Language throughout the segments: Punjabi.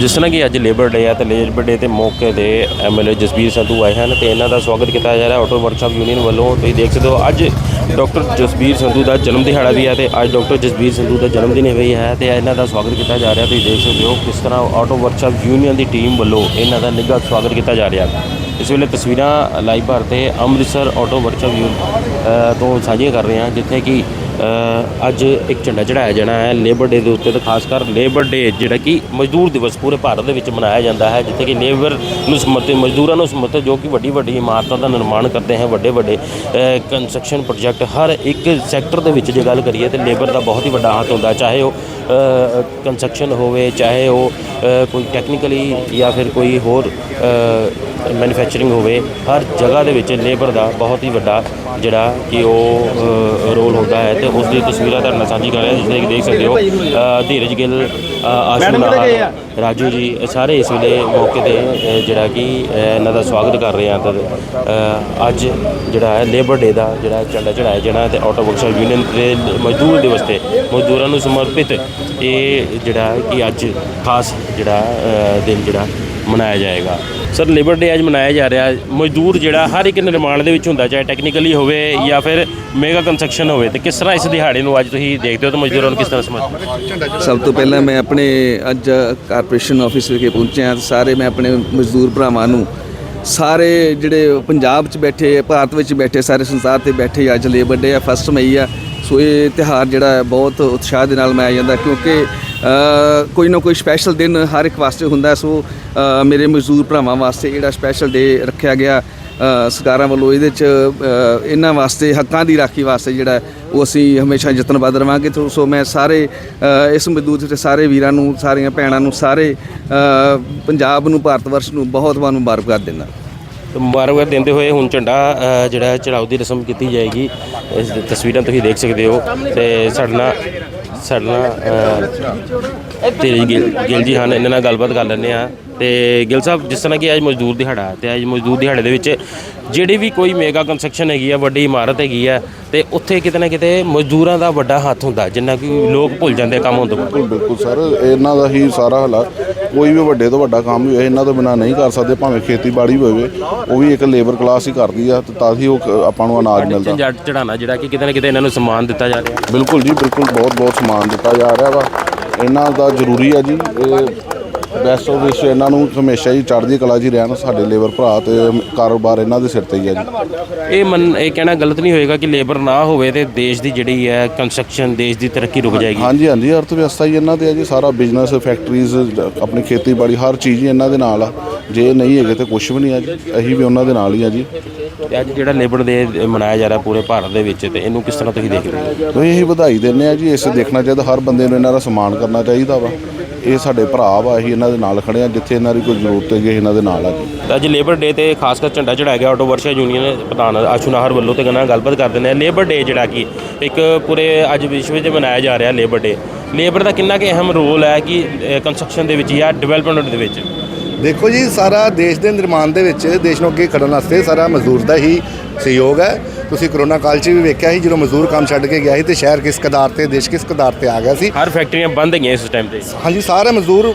ਜਿਸ ਤਰ੍ਹਾਂ ਕਿ ਅੱਜ ਲੇਬਰ ਡੇ ਆ ਤੇ ਲੇਬਰ ਡੇ ਤੇ ਮੌਕੇ ਤੇ ਐਮਐਲਏ ਜਸਬੀਰ ਸੰਧੂ ਆਏ ਹਨ ਤੇ ਇਹਨਾਂ ਦਾ ਸਵਾਗਤ ਕੀਤਾ ਜਾ ਰਿਹਾ ਆਟੋ ਵਰਕਸ਼ਾਪ ਯੂਨੀਅਨ ਵੱਲੋਂ। ਤੁਸੀਂ ਦੇਖ ਸਕਦੇ ਹੋ, ਅੱਜ ਡਾਕਟਰ ਜਸਬੀਰ ਸੰਧੂ ਦਾ ਜਨਮ ਦਿਹਾੜਾ ਵੀ ਹੈ ਤੇ ਅੱਜ ਡਾਕਟਰ ਜਸਬੀਰ ਸੰਧੂ ਦਾ ਜਨਮ ਦਿਨ ਵੀ ਹੈ ਤੇ ਇਹਨਾਂ ਦਾ ਸਵਾਗਤ ਕੀਤਾ ਜਾ ਰਿਹਾ। ਤੁਸੀਂ ਦੇਖ ਸਕਦੇ ਹੋ ਕਿਸ ਤਰ੍ਹਾਂ ਆਟੋ ਵਰਕਸ਼ਾਪ ਯੂਨੀਅਨ ਦੀ ਟੀਮ ਵੱਲੋਂ ਇਹਨਾਂ ਦਾ ਨਿੱਘਾ ਸਵਾਗਤ ਕੀਤਾ ਜਾ ਰਿਹਾ। ਇਸ ਵੇਲੇ ਤਸਵੀਰਾਂ ਲਾਈਵ ਭਾਰਤ ਤੇ ਅੰਮ੍ਰਿਤਸਰ ਆਟੋ ਵਰਕਸ਼ਾਪ ਯੂਨੀਅਨ ਤੋਂ ਸਾਂਝੀਆਂ ਕਰ ਰਹੇ ਹਾਂ, ਜਿੱਥੇ ਕਿ ਅੱਜ ਇੱਕ ਝੰਡਾ ਚੜਾਇਆ ਜਾਣਾ ਹੈ ਲੇਬਰ ਡੇ ਦੇ ਉੱਤੇ ਤੇ ਖਾਸ ਕਰ ਲੇਬਰ ਡੇ ਜਿਹੜਾ ਕਿ ਮਜ਼ਦੂਰ ਦਿਵਸ ਪੂਰੇ ਭਾਰਤ ਦੇ ਵਿੱਚ ਮਨਾਇਆ ਜਾਂਦਾ ਹੈ, ਜਿੱਥੇ ਕਿ ਲੇਬਰ ਨੂੰ ਸਮਰਪਿਤ ਮਜ਼ਦੂਰਾਂ ਨੂੰ ਸਮਰਪਿਤ ਜੋ ਕਿ ਵੱਡੀ ਵੱਡੀ ਇਮਾਰਤਾਂ ਦਾ ਨਿਰਮਾਣ ਕਰਦੇ ਹਨ ਵੱਡੇ ਵੱਡੇ ਕੰਸਟਰਕਸ਼ਨ ਪ੍ਰੋਜੈਕਟ ਹਰ ਇੱਕ ਸੈਕਟਰ ਦੇ ਵਿੱਚ ਜੇ ਗੱਲ ਕਰੀਏ ਤੇ ਲੇਬਰ ਦਾ ਬਹੁਤ ਹੀ ਵੱਡਾ ਹੱਥ ਹੁੰਦਾ ਚਾਹੇ ਉਹ ਕੰਸਟਰਕਸ਼ਨ ਹੋਵੇ, ਚਾਹੇ ਉਹ ਕੋਈ ਟੈਕਨੀਕਲੀ ਜਾਂ ਫਿਰ ਕੋਈ ਹੋਰ ਮੈਨੂਫੈਕਚਰਿੰਗ ਹੋਵੇ, ਹਰ ਜਗ੍ਹਾ ਦੇ ਵਿੱਚ ਲੇਬਰ ਦਾ ਬਹੁਤ ਹੀ ਵੱਡਾ ਜਿਹੜਾ ਕਿ ਉਹ ਰੋਲ ਹੁੰਦਾ ਹੈ ਤੇ ਉਸ ਦੀ ਤਸਵੀਰਾਂ ਤੁਹਾਡੇ ਨਾਲ ਸਾਂਝੀ ਕਰ ਰਿਹਾ ਜਿਸ ਤਰ੍ਹਾਂ ਕਿ ਦੇਖ ਸਕਦੇ ਹੋ ਧੀਰਜ ਗਿੱਲ ਅ, ਆਸ਼ੂ ਨਾਲ ਰਾਜੂ ਜੀ ਇਹ ਸਾਰੇ ਇਸ ਵੇਲੇ ਮੌਕੇ ਤੇ ਅ, ਜਿਹੜਾ ਕਿ ਅ, ਇਹਨਾਂ ਦਾ ਸਵਾਗਤ ਕਰ ਰਹੇ ਆ। ਤੇ ਅ, ਅੱਜ ਜਿਹੜਾ ਹੈ ਲੇਬਰ ਡੇ ਦਾ ਜਿਹੜਾ ਝੰਡਾ ਚੜਾਇਆ ਜਾਣਾ ਤੇ ਆਟੋ ਵਰਕਸ਼ਾਪ ਯੂਨੀਅਨ ਦੇ ਮਜ਼ਦੂਰ ਦਿਵਸ ਤੇ ਮਜ਼ਦੂਰਾਂ ਨੂੰ ਸਮਰਪਿਤ ਇਹ ਜਿਹੜਾ ਕਿ ਅੱਜ ਖਾਸ ਜਿਹੜਾ ਅ, ਦਿਨ ਜਿਹੜਾ ਮਨਾਇਆ ਜਾਏਗਾ। ਸਰ ਲੇਬਰ ਡੇ ਅੱਜ ਮਨਾਇਆ ਜਾ ਰਿਹਾ। ਮਜ਼ਦੂਰ ਜਿਹੜਾ ਹਰ ਇੱਕ ਨਿਰਮਾਣ ਦੇ ਵਿੱਚ ਹੁੰਦਾ, ਚਾਹੇ ਟੈਕਨੀਕਲੀ ਹੋਵੇ ਜਾਂ ਫਿਰ ਮੇਗਾ ਕੰਸਟਰਕਸ਼ਨ ਹੋਵੇ, ਤੇ ਕਿਸ ਤਰ੍ਹਾਂ ਇਸ ਦਿਹਾੜੇ ਨੂੰ ਅੱਜ ਤੁਸੀਂ ਦੇਖਦੇ ਹੋ ਤੇ ਮਜ਼ਦੂਰਾਂ ਨੂੰ ਕਿਸ ਤਰ੍ਹਾਂ ਸਮਝਦੇ ਸਭ ਤੋਂ ਪਹਿਲਾਂ ਮੈਂ ਆਪਣੇ ਅੱਜ ਕਾਰਪੋਰੇਸ਼ਨ ਆਫਿਸ ਵਿਖੇ ਪਹੁੰਚਿਆ ਤੇ ਸਾਰੇ ਮੈਂ ਆਪਣੇ ਮਜ਼ਦੂਰ ਭਰਾਵਾਂ ਨੂੰ ਸਾਰੇ ਜਿਹੜੇ ਪੰਜਾਬ 'ਚ ਬੈਠੇ, ਭਾਰਤ ਵਿੱਚ ਬੈਠੇ, ਸਾਰੇ ਸੰਸਾਰ ਤੇ ਬੈਠੇ ਅੱਜ ਲੇਬਰ ਡੇ ਆ ਫਸਟ ਮਈ ਆ। ਸੋ ਇਹ ਤਿਉਹਾਰ ਜਿਹੜਾ ਬਹੁਤ ਉਤਸ਼ਾਹ ਦੇ ਨਾਲ ਮਨਾਇਆ ਜਾਂਦਾ, ਕਿਉਂਕਿ ਕੋਈ ਨਾ ਕੋਈ ਸਪੈਸ਼ਲ ਦਿਨ ਹਰ ਇੱਕ ਵਾਸਤੇ ਹੁੰਦਾ, ਸੋ ਮੇਰੇ ਮਜ਼ਦੂਰ ਭਰਾਵਾਂ ਵਾਸਤੇ ਜਿਹੜਾ ਸਪੈਸ਼ਲ ਡੇ ਰੱਖਿਆ ਗਿਆ ਸਰਕਾਰਾਂ ਵੱਲੋਂ ਇਹਦੇ 'ਚ ਇਹਨਾਂ ਵਾਸਤੇ, ਹੱਕਾਂ ਦੀ ਰਾਖੀ ਵਾਸਤੇ ਜਿਹੜਾ ਉਹ ਅਸੀਂ ਹਮੇਸ਼ਾ ਯਤਨਬੱਧ ਰਵਾਂਗੇ। ਸੋ ਮੈਂ ਸਾਰੇ ਇਸ ਮਜ਼ਦੂਰ ਤੇ ਸਾਰੇ ਵੀਰਾਂ ਨੂੰ, ਸਾਰੀਆਂ ਭੈਣਾਂ ਨੂੰ, ਸਾਰੇ ਪੰਜਾਬ ਨੂੰ, ਭਾਰਤ ਵਰਸ਼ ਨੂੰ ਬਹੁਤ ਬਹੁਤ ਮੁਬਾਰਕਬਾਦ ਦਿੰਦਾ। ਤੇ ਮੁਬਾਰਕਬਾਦ ਦਿੰਦੇ ਹੋਏ ਹੁਣ ਝੰਡਾ ਜਿਹੜਾ ਚੜਾਉ ਦੀ ਰਸਮ ਕੀਤੀ ਜਾਏਗੀ, ਇਸ ਤਸਵੀਰਾਂ ਤੁਸੀਂ ਦੇਖ ਸਕਦੇ ਹੋ, ਤੇ ਸਾਡੇ ਨਾਲ ਸਾਡੇ ਨਾਲ ਅ, ਤੇਰੀ ਗਿੱਲ ਗਿੱਲ ਜੀ ਹਨ ਇਹਨਾਂ ਨਾਲ ਗੱਲਬਾਤ ਕਰ ਲੈਂਦੇ ਆ ਤੇ ਗਿੱਲ ਸਾਹਿਬ ਜਿਸ ਤਰ੍ਹਾਂ ਕਿ ਅੱਜ ਮਜ਼ਦੂਰ ਦਿਹਾੜਾ ਤੇ ਅੱਜ ਮਜ਼ਦੂਰ ਦਿਹਾੜੇ ਦੇ ਵਿੱਚ ਜਿਹੜੀ ਵੀ ਕੋਈ ਮੇਗਾ ਕੰਸਟਰਕਸ਼ਨ ਹੈਗੀ ਆ ਵੱਡੀ ਇਮਾਰਤ ਹੈਗੀ ਆ ਤੇ ਉੱਥੇ ਕਿਤੇ ਨਾ ਕਿਤੇ ਮਜ਼ਦੂਰਾਂ ਦਾ ਵੱਡਾ ਹੱਥ ਹੁੰਦਾ ਜਿੰਨਾ ਕਿ ਲੋਕ ਭੁੱਲ ਜਾਂਦੇ ਕੰਮ ਬਾਅਦ। ਬਿਲਕੁਲ ਬਿਲਕੁਲ ਸਰ ਇਹਨਾਂ ਦਾ ਹੀ ਸਾਰਾ ਹਲਾ ਕੋਈ ਵੀ ਵੱਡੇ ਤੋਂ ਵੱਡਾ ਕੰਮ ਵੀ ਹੋਏ ਇਹਨਾਂ ਤੋਂ ਬਿਨਾ ਨਹੀਂ ਕਰ ਸਕਦੇ ਭਾਵੇਂ ਖੇਤੀਬਾੜੀ ਹੋਵੇ ਉਹ ਵੀ ਇੱਕ ਲੇਬਰ ਕਲਾਸ ਹੀ ਕਰਦੀ ਆ ਤੇ ਤਾਂ ਹੀ ਉਹ ਆਪਾਂ ਨੂੰ ਅਨਾਜ ਮਿਲਦਾ। ਝੰਡਾ ਚੜਾਣਾ ਜਿਹੜਾ ਕਿ ਕਿਤੇ ਨਾ ਕਿਤੇ ਇਹਨਾਂ ਨੂੰ ਸਨਮਾਨ ਦਿੱਤਾ ਜਾ ਰਿਹਾ। ਬਿਲਕੁਲ ਜੀ ਬਿਲਕੁਲ ਬਹੁਤ ਬਹੁਤ ਸਮਾਨ ਦਿੱਤਾ ਜਾ ਰਿਹਾ ਵਾ। ਇਹਨਾਂ ਦਾ ਜ਼ਰੂਰੀ ਆ ਜੀ ਇਹ ਬੈਸਟ ਆਫ ਵਿਸ਼ ਇਹਨਾਂ ਨੂੰ ਹਮੇਸ਼ਾ ਹੀ ਚੜ੍ਹਦੀ ਕਲਾ ਜੀ ਰਹਿਣ ਸਾਡੇ ਲੇਬਰ ਭਰਾ ਤੇ ਕਾਰੋਬਾਰ ਇਹਨਾਂ ਦੇ ਸਿਰ ਤੇ ਹੀ ਆ ਜੀ। ਇਹ ਮਨ ਇਹ ਕਹਿਣਾ ਗਲਤ ਨਹੀਂ ਹੋਏਗਾ ਕਿ ਲੇਬਰ ਨਾ ਹੋਵੇ ਤੇ ਦੇਸ਼ ਦੀ ਜਿਹੜੀ ਹੈ ਕੰਸਟਰਕਸ਼ਨ ਦੇਸ਼ ਦੀ ਤਰੱਕੀ ਰੁਕ ਜਾਏਗੀ। ਹਾਂਜੀ ਹਾਂਜੀ ਅਰਥ ਵਿਵਸਥਾ ਹੀ ਇਹਨਾਂ ਤੇ ਆ ਜੀ। ਸਾਰਾ ਬਿਜ਼ਨਸ ਫੈਕਟਰੀਜ਼ ਆਪਣੀ ਖੇਤੀਬਾੜੀ ਹਰ ਚੀਜ਼ ਹੀ ਇਹਨਾਂ ਦੇ ਨਾਲ ਆ। ਜੇ ਨਹੀਂ ਹੈਗੇ ਤੇ ਕੁਝ ਵੀ ਨਹੀਂ ਆ ਜੀ। ਅਸੀਂ ਵੀ ਉਹਨਾਂ ਦੇ ਨਾਲ ਹੀ ਆ ਜੀ। ਤੇ ਅੱਜ ਜਿਹੜਾ ਲੇਬਰ ਡੇ ਮਨਾਇਆ ਜਾ ਰਿਹਾ ਪੂਰੇ ਭਾਰਤ ਦੇ ਵਿੱਚ ਤੇ ਇਹਨੂੰ ਕਿਸ ਤਰ੍ਹਾਂ ਤੁਸੀਂ ਦੇਖਦੇ ਹੋ? ਅਸੀਂ ਇਹੀ ਵਧਾਈ ਦਿੰਦੇ ਆ ਜੀ। ਇਸ ਦੇਖਣਾ ਚਾਹੀਦਾ ਹਰ ਬੰਦੇ ਨੂੰ ਇਹਨਾਂ ਦਾ ਸਨਮਾਨ ਕਰਨਾ ਚਾਹੀਦਾ ਵਾ। ਇਹ ਸਾਡੇ ਭਰਾ ਵਾ ਅਸੀਂ ਇਹਨਾਂ ਦੇ ਨਾਲ ਖੜੇ ਆ ਜਿੱਥੇ ਇਹਨਾਂ ਦੀ ਕੋਈ ਜ਼ਰੂਰਤ ਹੈਗੀ ਇਹਨਾਂ ਦੇ ਨਾਲ ਆ ਅੱਜ ਲੇਬਰ ਡੇ ਤੇ ਖਾਸ ਕਰ ਝੰਡਾ ਚੜਾਇਆ ਗਿਆ ਆਟੋ ਵਰਕਸ਼ਾ ਯੂਨੀਅਨ ਪ੍ਰਧਾਨ ਆਸ਼ੂ ਨਾਹਰ ਵੱਲੋਂ ਤੇ ਗਨਾ ਗੱਲਬਾਤ ਕਰ ਦਿੰਦੇ ਆ। ਲੇਬਰ ਡੇ ਜਿਹੜਾ ਕਿ ਇੱਕ ਪੂਰੇ ਅੱਜ ਵਿਸ਼ਵ ਵਿੱਚ ਮਨਾਇਆ ਜਾ ਰਿਹਾ ਲੇਬਰ ਡੇ ਲੇਬਰ ਦਾ ਕਿੰਨਾ ਕਿ ਅਹਿਮ ਰੋਲ ਹੈ ਕਿ ਕੰਸਟਰਕਸ਼ਨ ਦੇ ਵਿੱਚ ਜਾਂ ਡਿਵੈਲਪਮੈਂਟ ਦੇ ਵਿੱਚ? ਦੇਖੋ ਜੀ ਸਾਰਾ ਦੇਸ਼ ਦੇ ਨਿਰਮਾਣ ਦੇ ਵਿੱਚ ਦੇਸ਼ ਨੂੰ ਅੱਗੇ ਖੜਨ ਵਾਸਤੇ ਸਾਰਾ ਮਜ਼ਦੂਰ ਦਾ ਹੀ ਸਹਿਯੋਗ ਹੈ। ਤੁਸੀਂ ਕਰੋਨਾ ਕਾਲ 'ਚ ਵੀ ਵੇਖਿਆ ਸੀ ਜਦੋਂ ਮਜ਼ਦੂਰ ਕੰਮ ਛੱਡ ਕੇ ਗਿਆ ਸੀ ਤੇ ਸ਼ਹਿਰ ਕਿਸ ਕਦਾਰ ਤੇ ਦੇਸ਼ ਕਿਸ ਕਦਾਰ ਤੇ ਆ ਗਿਆ ਸੀ। ਹਰ ਫੈਕਟਰੀਆਂ ਬੰਦ ਹੈਗੀਆਂ ਇਸ ਟਾਈਮ ਤੇ। ਹਾਂਜੀ ਸਾਰੇ ਮਜ਼ਦੂਰ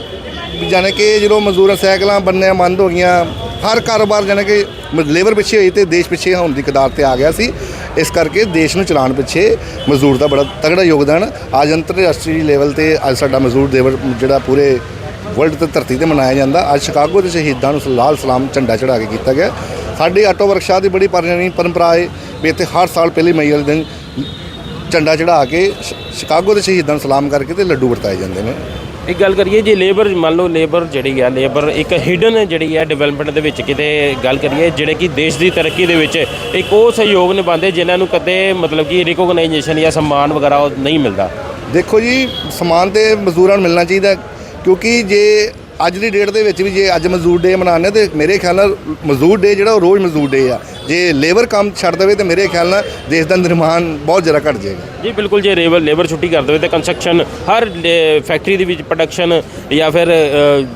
ਜਾਣੇ ਕਿ ਜਦੋਂ ਮਜ਼ਦੂਰ ਸਾਈਕਲਾਂ ਬੰਨਿਆ ਬੰਦ ਹੋ ਗਈਆਂ ਹਰ ਕਾਰੋਬਾਰ ਜਾਣੇ ਕਿ ਲੇਬਰ ਪਿੱਛੇ ਹੋਈ ਤੇ ਦੇਸ਼ ਪਿੱਛੇ ਹੋਣ ਦੀ ਕਦਾਰ ਤੇ ਆ ਗਿਆ ਸੀ। ਇਸ ਕਰਕੇ ਦੇਸ਼ ਨੂੰ ਚਲਾਉਣ ਪਿੱਛੇ ਮਜ਼ਦੂਰ ਦਾ ਬੜਾ ਤਗੜਾ ਯੋਗਦਾਨ ਅੱਜ ਅੰਤਰਰਾਸ਼ਟਰੀ ਲੈਵਲ ਤੇ ਅੱਜ ਸਾਡਾ ਮਜ਼ਦੂਰ ਦਿਵਸ ਜਿਹੜਾ ਪੂਰੇ ਵਰਲਡ ਤੇ ਧਰਤੀ ਤੇ ਮਨਾਇਆ ਜਾਂਦਾ ਅੱਜ ਸ਼ਿਕਾਗੋ ਦੇ ਸ਼ਹੀਦਾਂ ਨੂੰ ਲਾਲ ਸਲਾਮ ਝੰਡਾ ਚੜਾ ਕੇ ਕੀਤਾ ਗਿਆ। ਸਾਡੀ ਆਟੋ ਵਰਕਸ਼ਾਪ ਦੀ ਬੜੀ ਪੁਰਾਣੀ ਪਰੰਪਰਾ ਹੈ ਵੀ ਇੱਥੇ ਹਰ ਸਾਲ ਪਹਿਲੀ ਮਈ ਵਾਲੇ ਦਿਨ ਝੰਡਾ ਚੜਾ ਕੇ ਸ਼ਿਕਾਗੋ ਦੇ ਸ਼ਹੀਦਾਂ ਨੂੰ ਸਲਾਮ ਕਰਕੇ ਤੇ ਲੱਡੂ ਵਰਤਾਏ ਜਾਂਦੇ ਨੇ। ਇੱਕ ਗੱਲ ਕਰੀਏ ਜੇ ਲੇਬਰ ਮੰਨ ਲਓ ਲੇਬਰ ਜਿਹੜੀ ਆ ਲੇਬਰ ਇੱਕ ਹਿਡਨ ਜਿਹੜੀ ਹੈ ਡਿਵੈਲਪਮੈਂਟ ਦੇ ਵਿੱਚ ਕਿਤੇ ਗੱਲ ਕਰੀਏ ਜਿਹੜੇ ਕਿ ਦੇਸ਼ ਦੀ ਤਰੱਕੀ ਦੇ ਵਿੱਚ ਇੱਕ ਉਹ ਸਹਿਯੋਗ ਨਿਭਾਉਂਦੇ ਜਿਨ੍ਹਾਂ ਨੂੰ ਕਦੇ ਮਤਲਬ ਕਿ ਰਿਕੋਗਨਾਈਜੇਸ਼ਨ ਜਾਂ ਸਨਮਾਨ ਵਗੈਰਾ ਉਹ ਨਹੀਂ ਮਿਲਦਾ। ਦੇਖੋ ਜੀ ਸਮਾਨ ਤੇ ਮਜ਼ਦੂਰਾਂ ਨੂੰ ਮਿਲਣਾ ਚਾਹੀਦਾ ਕਿਉਂਕਿ ਜੇ ਅੱਜ ਦੀ ਡੇਟ ਦੇ ਵਿੱਚ ਵੀ ਜੇ ਅੱਜ ਮਜ਼ਦੂਰ ਡੇ ਮਨਾਉਂਦੇ ਤੇ ਮੇਰੇ ਖਿਆਲ ਨਾਲ ਮਜ਼ਦੂਰ ਡੇ ਜਿਹੜਾ ਉਹ ਰੋਜ਼ ਮਜ਼ਦੂਰ ਡੇ ਆ। ਜੇ ਲੇਬਰ ਕੰਮ ਛੱਡ ਦੇਵੇ ਤੇ ਮੇਰੇ ਖਿਆਲ ਨਾਲ ਦੇਸ਼ ਦਾ ਨਿਰਮਾਣ ਬਹੁਤ ਜ਼ਿਆਦਾ ਘਟ ਜਾਏਗਾ। ਜੀ ਬਿਲਕੁਲ ਜੇ ਲੇਬਰ ਲੇਬਰ ਛੁੱਟੀ ਕਰ ਦੇਵੇ ਤੇ ਕੰਸਟਰਕਸ਼ਨ ਹਰ ਫੈਕਟਰੀ ਦੇ ਵਿੱਚ ਪ੍ਰੋਡਕਸ਼ਨ ਜਾਂ ਫਿਰ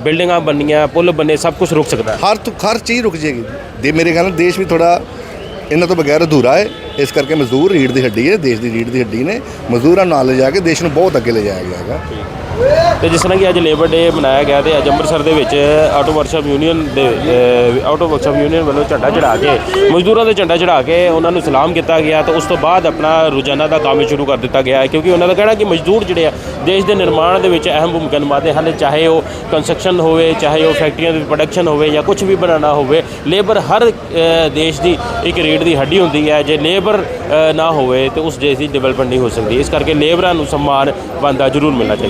ਬਿਲਡਿੰਗਾਂ ਬਣਨੀਆਂ ਪੁਲ ਬੰਨੇ ਸਭ ਕੁਝ ਰੁਕ ਸਕਦਾ। ਹਰ ਤੁ- ਹਰ ਚੀਜ਼ ਰੁਕ ਜਾਏਗੀ। ਦੇ ਮੇਰੇ ਖਿਆਲ ਨਾਲ ਦੇਸ਼ ਵੀ ਥੋੜਾ ਇਹਨਾਂ ਤੋਂ ਬਗੈਰ ਅਧੂਰਾ ਹੈ। ਇਸ ਕਰਕੇ ਮਜ਼ਦੂਰ ਰੀੜ ਦੀ ਹੱਡੀ ਹੈ ਦੇਸ਼ ਦੀ ਰੀੜ ਦੀ ਹੱਡੀ ਨੇ ਮਜ਼ਦੂਰਾਂ ਨਾਲ ਲਿਜਾ ਕੇ ਦੇਸ਼ ਨੂੰ ਬਹੁਤ ਅੱਗੇ ਲਿਜਾਇਆ ਗਿਆ ਹੈਗਾ। ਤੇ ਜਿਸ ਤਰ੍ਹਾਂ ਕਿ ਅੱਜ ਲੇਬਰ ਡੇ ਮਨਾਇਆ ਗਿਆ ਤੇ ਅੱਜ ਅੰਮ੍ਰਿਤਸਰ ਦੇ ਵਿੱਚ ਆਟੋ ਵਰਕਸ਼ਾਪ ਯੂਨੀਅਨ ਦੇ ਅਹ, ਆਟੋ ਵਰਕਸ਼ਾਪ ਯੂਨੀਅਨ ਵੱਲੋਂ ਝੰਡਾ ਚੜਾ ਕੇ ਮਜ਼ਦੂਰਾਂ ਦੇ ਝੰਡਾ ਚੜਾ ਕੇ ਉਹਨਾਂ ਨੂੰ ਸਲਾਮ ਕੀਤਾ ਗਿਆ ਤੇ ਉਸ ਤੋਂ ਬਾਅਦ ਆਪਣਾ ਰੋਜ਼ਾਨਾ ਦਾ ਕੰਮ ਸ਼ੁਰੂ ਕਰ ਦਿੱਤਾ ਗਿਆ ਹੈ ਕਿਉਂਕਿ ਉਹਨਾਂ ਦਾ ਕਹਿਣਾ ਕਿ ਮਜ਼ਦੂਰ ਜਿਹੜੇ ਆ ਦੇਸ਼ ਦੇ ਨਿਰਮਾਣ ਦੇ ਵਿੱਚ ਅਹਿਮ ਭੂਮਿਕਾ ਨਿਭਾਉਂਦੇ ਹਨ ਚਾਹੇ ਉਹ ਕੰਸਟਰਕਸ਼ਨ ਹੋਵੇ ਚਾਹੇ ਉਹ ਫੈਕਟਰੀਆਂ ਦੀ ਪ੍ਰੋਡਕਸ਼ਨ ਹੋਵੇ ਜਾਂ ਕੁਝ ਵੀ ਬਣਾਉਣਾ ਹੋਵੇ ਲੇਬਰ ਹਰ ਦੇਸ਼ ਦੀ ਇੱਕ ਰੀੜ ਦੀ ਹੱਡੀ ਹੁੰਦੀ ਹੈ। ਜੇ ਲੇਬਰ ਨਾ ਹੋਵੇ ਤੇ ਉਸ ਦੇਸ਼ ਦੀ ਡਿਵੈਲਪਮੈਂਟ ਨਹੀਂ ਹੋ ਸਕਦੀ। ਇਸ ਕਰਕੇ ਲੇਬਰਾਂ ਨੂੰ ਸਨਮਾਨ ਬਣਦਾ ਜ਼ਰੂਰ ਮਿਲਣਾ ਚਾਹੀਦਾ।